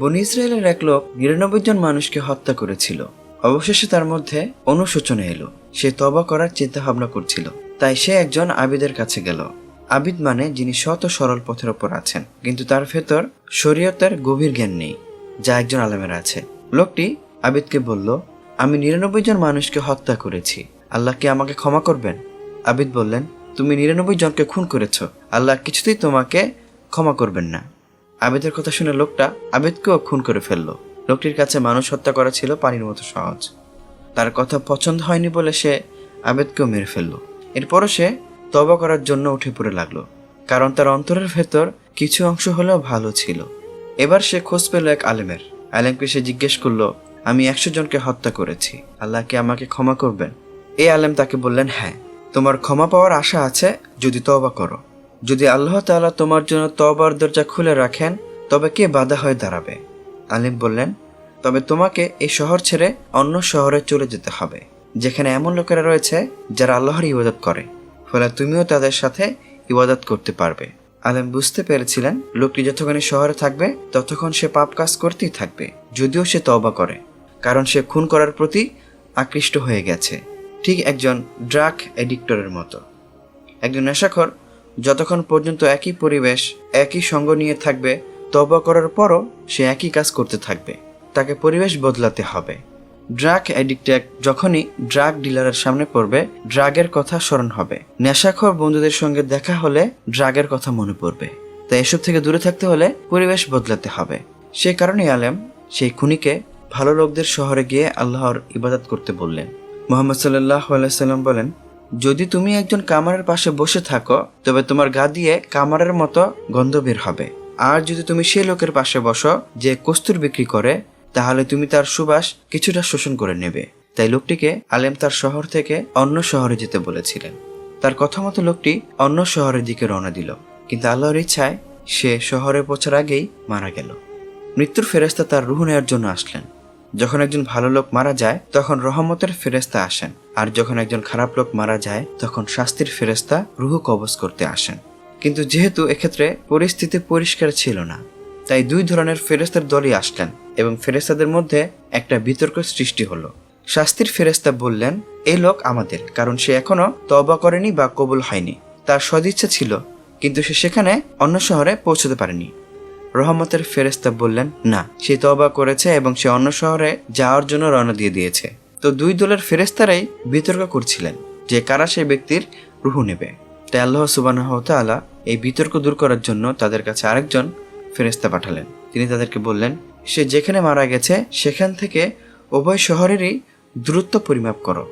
বনি ইসরায়েলের এক লোক নিরানব্বই জন মানুষকে হত্যা করেছিল। অবশেষে তার মধ্যে অনুশোচনা এলো। সে তবা করার চিন্তা ভাবনা করছিল। তাই সে একজন আবিদের কাছে গেল। আবিদ মানে যিনি শত সরল পথের ওপর আছেন, কিন্তু তার ভেতর শরীয়তের গভীর জ্ঞান নেই, যা একজন আলেমের আছে। লোকটি আবিদকে বলল, আমি নিরানব্বই জন মানুষকে হত্যা করেছি। আল্লাহ কি আমাকে ক্ষমা করবেন? আবিদ বললেন, তুমি নিরানব্বই জনকে খুন করেছ। আল্লাহ কিছুতেই তোমাকে ক্ষমা করবেন না। আবেদের কথা শুনে লোকটা আবেদকেও খুন করে ফেলল। লোকটির কাছে মানুষ হত্যা করা ছিল পানির মতো সহজ। তার কথা পছন্দ হয়নি বলে সে আবেদকেও মেরে ফেলল। এরপরও সে তবা করার জন্য উঠে পড়ে লাগল, কারণ তার অন্তরের ভেতর কিছু অংশ হলেও ভালো ছিল। এবার সে খোঁজ পেল এক আলেমের। আলেমকে সে জিজ্ঞেস করল, আমি একশো জনকে হত্যা করেছি, আল্লাহ কি আমাকে ক্ষমা করবেন? এই আলেম তাকে বললেন হ্যাঁ তোমার ক্ষমা পাওয়ার আশা আছে, যদি তবা করো। যদি আল্লাহ তাআলা তোমার জন্য তবার দরজা খুলে রাখেন, তবে কে বাধা হয়ে দাঁড়াবে? আলিম বললেন, তবে তোমাকে এই শহর ছেড়ে অন্য শহরে চলে যেতে হবে, যেখানে এমন লোকেরা রয়েছে যারা আল্লাহর ইবাদত করে, ফলে তুমিও তাদের সাথে ইবাদত করতে পারবে। আলেম বুঝতে পেরেছিলেন, লোকটি যতক্ষণ শহরে থাকবে, ততক্ষণ সে পাপ কাজ করতেই থাকবে, যদিও সে তওবা করে, কারণ সে খুন করার প্রতি আকৃষ্ট হয়ে গেছে। ঠিক একজন ড্রাগ এডিক্টরের মতো। একজন নেশাখোর যতক্ষণ পর্যন্ত একই পরিবেশ, একই সঙ্গ নিয়ে থাকবে তবা করার পরও সে একই কাজ করতে থাকবে। তাকে পরিবেশ বদলাতে হবে। ড্রাগ অ্যাডিক্ট যখনই ড্রাগ ডিলারের সামনে পড়বে, ড্রাগের কথা স্মরণ হবে। নেশাখোর বন্ধুদের সঙ্গে দেখা হলে ড্রাগের কথা মনে পড়বে। তাই এসব থেকে দূরে থাকতে হলে পরিবেশ বদলাতে হবে। সে কারণে আলেম সেই খুনিকে ভালো লোকদের শহরে গিয়ে আল্লাহর ইবাদত করতে বললেন। মোহাম্মদ সাল্লাহ আলাইসাল্লাম বলেন যদি তুমি একজন কামারের পাশে বসে থাকো, তবে তোমার গা দিয়ে কামারের মতো গন্ধ বের হবে। আর যদি তুমি সেই লোকের পাশে বসো যে কস্তুর বিক্রি করে, তাহলে তুমি তার সুবাস কিছুটা শোষণ করে নেবে। তাই লোকটিকে আলেম তার শহর থেকে অন্য শহরে যেতে বলেছিলেন। তার কথা মতো লোকটি অন্য শহরের দিকে রওনা দিল। কিন্তু আল্লাহর ইচ্ছায় সে শহরে পৌঁছার আগেই মারা গেল। মৃত্যুর ফেরেস্তা তার রুহ নেওয়ার জন্য আসলেন। যখন একজন ভালো লোক মারা যায়, তখন রহমতের ফেরেস্তা আসেন। আর যখন একজন খারাপ লোক মারা যায়, তখন শাস্তির ফেরেস্তা রুহ কবজ করতে আসেন। কিন্তু যেহেতু এক্ষেত্রে পরিস্থিতি পরিষ্কার ছিল না, তাই দুই ধরনের ফেরেস্তার দলই আসলেন এবং ফেরেস্তাদের মধ্যে একটা বিতর্ক সৃষ্টি হলো। শাস্তির ফেরেস্তা বললেন এই লোক আমাদের, কারণ সে এখনও তবা করেনি বা কবুল হয়নি। তার সদিচ্ছা ছিল, কিন্তু সে সেখানে অন্য শহরে পৌঁছতে পারেনি। রহমতের ফেরেস্তা বললেন, না, সে তবা করেছে এবং সে অন্য শহরে যাওয়ার জন্য রওনা দিয়ে দিয়েছে। তো দুই দলের ফেরেস্তারাই বিতর্ক করছিলেন যে কারা সেই ব্যক্তির রুহু নেবে। তাই আল্লাহ সুবাহ তাআলা এই বিতর্ক দূর করার জন্য তাদের কাছে আরেকজন ফেরেস্তা পাঠালেন। তিনি তাদেরকে বললেন, সে যেখানে মারা গেছে, সেখান থেকে উভয় শহরেরই দূরত্ব পরিমাপ করো।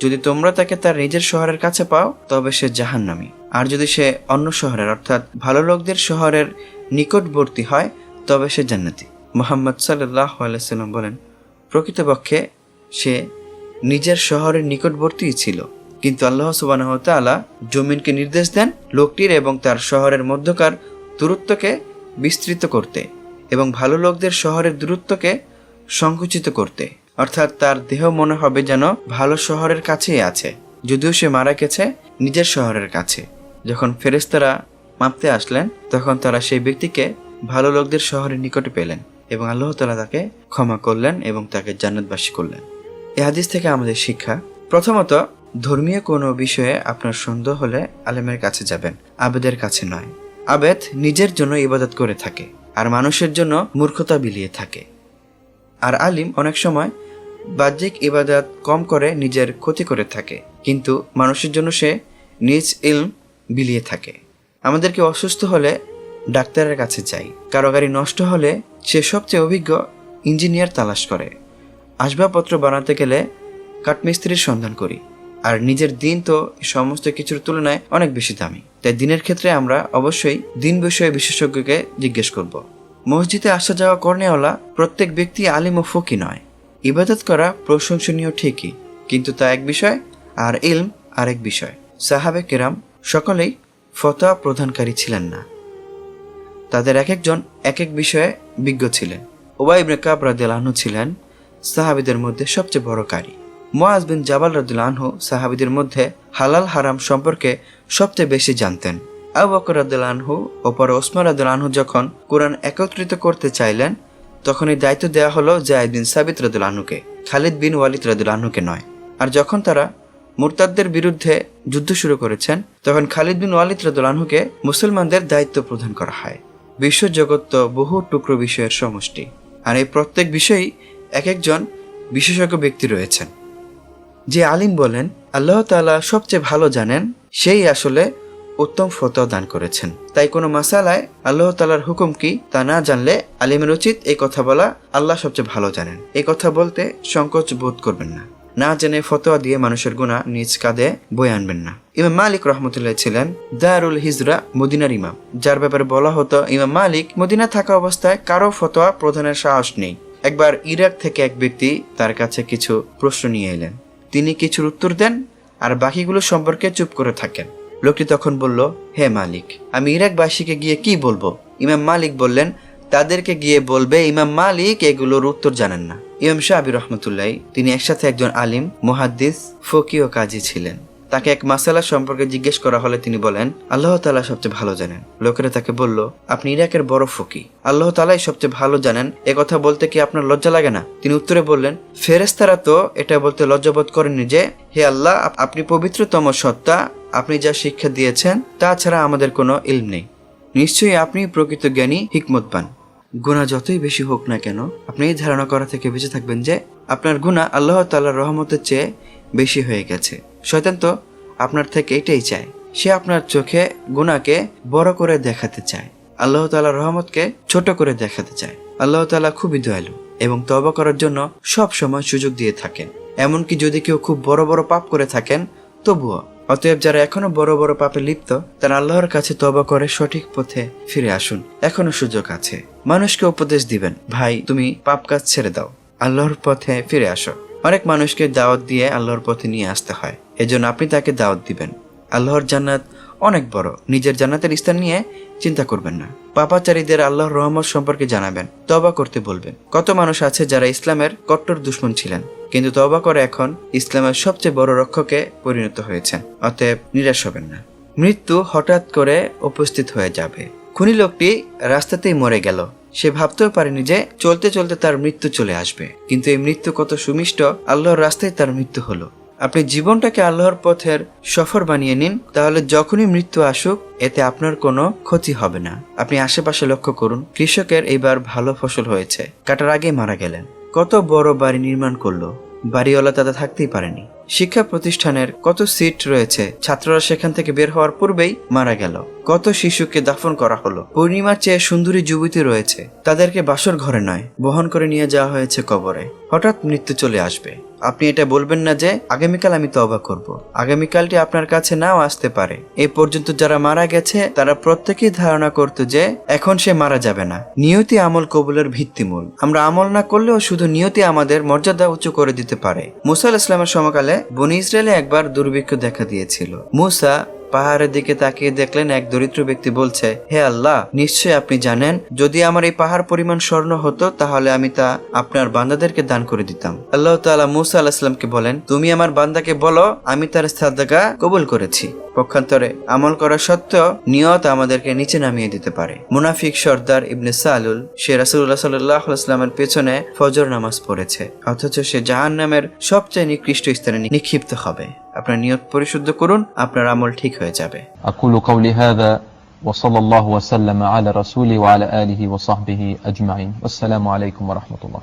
যদি তোমরা তাকে তার নিজের শহরের কাছে পাও, তবে সে জাহান্নামী। আর যদি সে অন্য শহরের, অর্থাৎ ভালো লোকদের শহরের নিকটবর্তী হয়, তবে সে জান্নাতি। মোহাম্মদ সাল্লাহ বলেন, প্রকৃতপক্ষে সে নিজের শহরের নিকটবর্তীই ছিল, কিন্তু আল্লাহ সুবাহ তাআলা জমিনকে নির্দেশ দেন লোকটির এবং তার শহরের মধ্যকার দূরত্বকে বিস্তৃত করতে এবং ভালো লোকদের শহরের দূরত্বকে সংকুচিত করতে। অর্থাৎ তার দেহ মনে হবে যেন ভালো শহরের কাছেই আছে, যদিও সে মারা গেছে নিজের শহরের কাছে। যখন ফেরেস্তারা মাপতে আসলেন, তখন তারা সেই ব্যক্তিকে ভালো লোকদের শহরের নিকটে পেলেন এবং আল্লাহ তালা তাকে ক্ষমা করলেন এবং তাকে জান্নাতবাসী করলেন। এ হাদিস থেকে আমাদের শিক্ষা, প্রথমত, ধর্মীয় কোনো বিষয়ে আপনার সন্দেহ হলে আলেমের কাছে যাবেন, আবেদের কাছে নয়। আবেদ নিজের জন্য ইবাদত করে থাকে, আর মানুষের জন্য মূর্খতা বিলিয়ে থাকে। আর আলিম অনেক সময় বাহ্যিক ইবাদত কম করে নিজের ক্ষতি করে থাকে, কিন্তু মানুষের জন্য সে নিজ ইলম বিলিয়ে থাকে। আমাদেরকে অসুস্থ হলে ডাক্তারের কাছে যাই। কারও গাড়ি নষ্ট হলে সে সবচেয়ে অভিজ্ঞ ইঞ্জিনিয়ার তালাশ করে। আসবাবপত্র বানাতে গেলে কাঠমিস্ত্রির সন্ধান করি। আর নিজের দিন তো সমস্ত কিছুর তুলনায় অনেক বেশি দামি। তাই দিনের ক্ষেত্রে আমরা অবশ্যই দিন বিষয়ে বিশেষজ্ঞকে জিজ্ঞেস করব। মসজিদে আসা যাওয়া কর্নেওয়ালা প্রত্যেক ব্যক্তি আলিম ও ফকি নয়। ইবাদত করা প্রশংসনীয় ঠিকই, কিন্তু তা এক বিষয় আর ইলম আরেক বিষয়। সাহাবে কেরাম সকলেই ফতোয়া প্রদানকারী ছিলেন না। তাদের এক একজন এক এক বিষয়ে বিজ্ঞ ছিলেন। ওবাই ইবনে কাব রাদিয়াল্লাহু আনহু ছিলেন সাহাবিদের মধ্যে সবচেয়ে বড় কারি। মুআজ বিন জাবাল রাদিয়াল্লাহু আনহু সাহাবিদের মধ্যে হালাল হারাম সম্পর্কে সবচেয়ে বেশি জানতেন। আবু বকর রাদিয়াল্লাহু আনহু ও পরে ওসমান রাদিয়াল্লাহু আনহু যখন কোরআন একত্রিত করতে চাইলেন তখন এই দায়িত্ব দেওয়া হলো জায়দ বিন সাবিত আনুকে খালিদ বিন ওয়ালিদ রদুল আনুকে নয়। আর যখন তারা মুরতাদদের বিরুদ্ধে যুদ্ধ শুরু করেছেন, তখন খালিদ বিন ওয়ালিদ রদুল আনহুকে মুসলমানদের দায়িত্ব প্রদান করা হয়। বিশ্বজগৎ তো বহু টুকরো বিষয়ের সমষ্টি, আর এই প্রত্যেক বিষয়েই এক একজন বিশেষজ্ঞ ব্যক্তি রয়েছেন। যে আলিম বলেন, আল্লাহ তালা সবচেয়ে ভালো জানেন, সেই আসলে উত্তম ফতোয়া দান করেছেন। তাই কোনো মাসালায় আল্লাহ তালার হুকুম কি তা না জানলে আলিমের উচিত এই কথা বলা আল্লাহ সবচেয়ে ভালো জানেন। এই কথা বলতে সংকোচ বোধ করবেন না। না জেনে ফতোয়া দিয়ে মানুষের গুণা নিজ কাঁধে বয়ে আনবেন না। ইমাম মালিক রহমতুল্লাহ ছিলেন দারুল হিজরা মদিনার ইমাম। যার ব্যাপারে বলা হতো, ইমাম মালিক মদিনা থাকা অবস্থায় কারও ফতোয়া প্রধানের সাহস নেই। একবার ইরাক থেকে এক ব্যক্তি তার কাছে কিছু প্রশ্ন নিয়ে এলেন। তিনি কিছুর উত্তর দেন আর বাকিগুলো সম্পর্কে চুপ করে থাকেন। লোকটি তখন বলল, হে মালিক, আমি ইরাকবাসীকে গিয়ে কি বলব? ইমাম মালিক বললেন তাদেরকে গিয়ে বলবে, ইমাম মালিক এগুলোর উত্তর জানেন না। ইমাম শাহাবি রহমতুল্লাহ, তিনি একসাথে একজন আলিম, মুহাদ্দিস, ফকি ও কাজী ছিলেন। তাকে এক মাসালা সম্পর্কে জিজ্ঞেস করা হলে তিনি বলেন, আল্লাহ তালা সবচেয়ে ভালো জানেন। লোকেরা তাকে বলল, আপনি ইরাকের বড় ফকি। আল্লাহ তালাই সবচেয়ে ভালো জানেন। এ কথা বলতে কি আপনার লজ্জা লাগে না? তিনি উত্তরে বললেন ফেরেস্তারা তো এটা বলতে লজ্জাবোধ করেননি যে, হে আল্লাহ আপনি পবিত্রতম সত্তা, আপনি যা শিক্ষা দিয়েছেন তাছাড়া আমাদের কোনো ইলম নেই। নিশ্চয়ই আপনি প্রকৃত জ্ঞানী, হিকমতবান। গুণা যতই বেশি হোক না কেন, আপনি এই ধারণা করা থেকে বেঁচে থাকবেন যে আপনার গুণা আল্লাহ তাল্লাহর রহমতের চেয়ে বেশি হয়ে গেছে। শয়তান তো আপনার থেকে এটাই চায়। সে আপনার চোখে গুণাকে বড় করে দেখাতে চায়। আল্লাহ তাল্লাহর রহমতকে ছোট করে দেখাতে চায়। আল্লাহ তাআলা খুবই দয়ালু এবং তবা করার জন্য সব সময় সুযোগ দিয়ে থাকেন। এমনকি যদি কেউ খুব বড় বড় পাপ করে থাকেন, তবুও। অতএব যারা এখনও বড় বড় পাপে লিপ্ত, তারা আল্লাহর কাছে তবা করে সঠিক পথে ফিরে আসুন। এখনও সুযোগ আছে। মানুষকে উপদেশ দিবেন, ভাই, তুমি পাপ কাজ ছেড়ে দাও, আল্লাহর পথে ফিরে আসো। অনেক মানুষকে দাওয়াত দিয়ে আল্লাহর পথে নিয়ে আসতে হয়, এজন্য আপনি তাকে দাওয়াত দিবেন। আল্লাহর জান্নাত অনেক বড়, নিজের জান্নাতের স্থান নিয়ে চিন্তা করবেন না। পাপাচারীদের আল্লাহর রহমত সম্পর্কে জানাবেন তবা করতে বলবেন। কত মানুষ আছে যারা ইসলামের কট্টর দুশ্মন ছিলেন, কিন্তু তবা করে এখন ইসলামের সবচেয়ে বড় রক্ষকে পরিণত হয়েছেন, অতএব নিরাশ হবেন না। মৃত্যু হঠাৎ করে উপস্থিত হয়ে যাবে। খুনি লোকটি রাস্তাতেই মরে গেল। সে ভাবতেও পারেনি যে চলতে চলতে তার মৃত্যু চলে আসবে। কিন্তু এই মৃত্যু কত সুমিষ্ট, আল্লাহর রাস্তায় তার মৃত্যু হলো। আপনি জীবনটাকে আল্লাহর পথের সফর বানিয়ে নিন, তাহলে যখনই মৃত্যু আসুক, এতে আপনার কোনো ক্ষতি হবে না। আপনি আশেপাশে লক্ষ্য করুন, কৃষকের এইবার ভালো ফসল হয়েছে। কাটার আগে মারা গেলেন। কত বড় বাড়ি নির্মাণ করল। বাড়িওয়ালা তাতে থাকতেই পারেনি। শিক্ষা প্রতিষ্ঠানের কত সিট রয়েছে? ছাত্ররা সেখান থেকে বের হওয়ার পূর্বেই মারা গেল। কত শিশুকে দাফন করা হলো? পূর্ণিমার চেয়ে সুন্দরী যুবতী রয়েছে। তাদেরকে বাসর ঘরে নয়, বহন করে নিয়ে যাওয়া হয়েছে কবরে। হঠাৎ মৃত্যু চলে আসবে। আপনি এটা বলবেন না যে, আগামীকাল আমি তবা করব। আগামীকালটি আপনার কাছে নাও আসতে পারে। এ পর্যন্ত যারা মারা গেছে, তারা প্রত্যেকেই ধারণা করত যে, এখন সে মারা যাবে না। নিয়তি আমল কবুলের ভিত্তিমূল। আমরা আমল না করলেও শুধু নিয়তি আমাদের মর্যাদা উঁচু করে দিতে পারে। মুসা ইসলামের সমকালে বনি ইসরায়েলে একবার দুর্ভিক্ষ দেখা দিয়েছিল। মুসা পাহাড়ের দিকে তাকিয়ে দেখলেন এক দরিদ্র ব্যক্তি বলছে, হে আল্লাহ নিশ্চয় আপনি জানেন, যদি আমার এই পাহাড় পরিমাণ স্বর্ণ হতো, তাহলে আমি তা আপনার বান্দাদেরকে দান করে দিতাম। আল্লাহ তাআলা মুসা আলাহিসামকে বলেন, তুমি আমার বান্দাকে বলো, আমি তার সাদাকা কবুল করেছি। পক্ষান্তরে আমল করা সত্ত্বেও নিয়ত আমাদেরকে নিচে নামিয়ে দিতে পারে। মুনাফিক সর্দার ইবনে সালুল, সে রাসুল্লাহ সাল্লামের পেছনে ফজর নামাজ পড়েছে, অথচ সে জাহান নামের সবচেয়ে নিকৃষ্ট স্থানে নিক্ষিপ্ত হবে। আপনার নিয়ত পরিশুদ্ধ করুন আপনার আমল ঠিক হয়ে যাবে أقول قولي هذا وصلى الله وسلم على رسوله وعلى آله وصحبه أجمعين والسلام عليكم ورحمة الله